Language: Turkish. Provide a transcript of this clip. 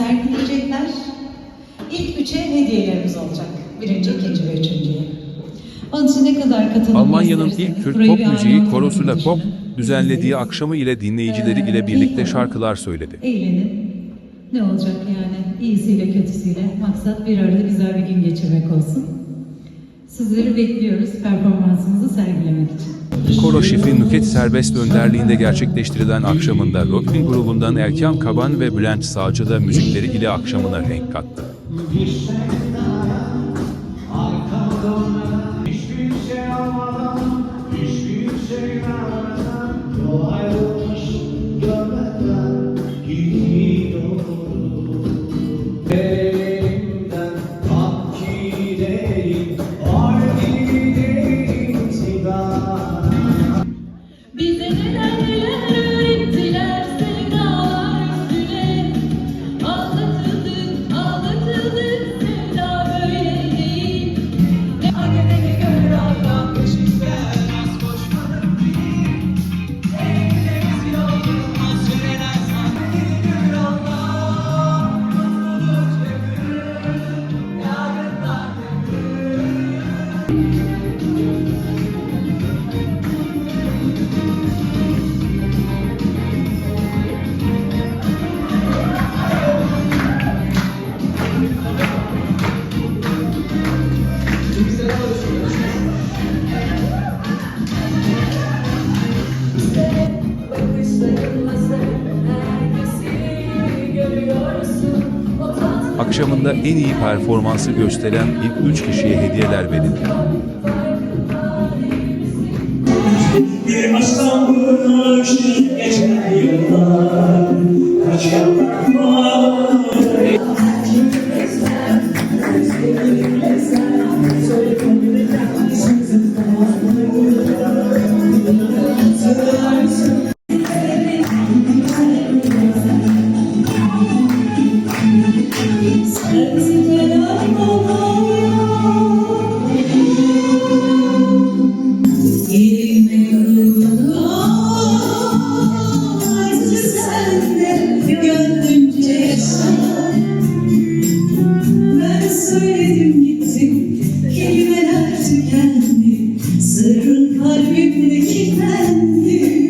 sergileyecekler. İlk üçe hediyelerimiz olacak. Birinci, ikinci ve üçüncüye. Onun için ne kadar katılımcı Almanya'nın ilk Türk burayı pop müziği korosuyla pop düzenlediği akşamı ile dinleyicileri ile birlikte şarkılar söyledi. Eğlenin. Ne olacak yani? İyisiyle kötüsüyle. Maksat bir arada güzel bir gün geçirmek olsun. Sizleri bekliyoruz performansımızı sergilemek için. Koro şefi Nüket Serbest önderliğinde gerçekleştirilen akşamında Rockin grubundan Erkan Kaban ve Bülent Sağcı da müzikleri ile akşamına renk kattı. Akşamında en iyi performansı gösteren ilk 3 kişiye hediyeler verildi. Bir bulmuş geçen yıllar Kaç yıllar Sırrın kalbimdeki kendi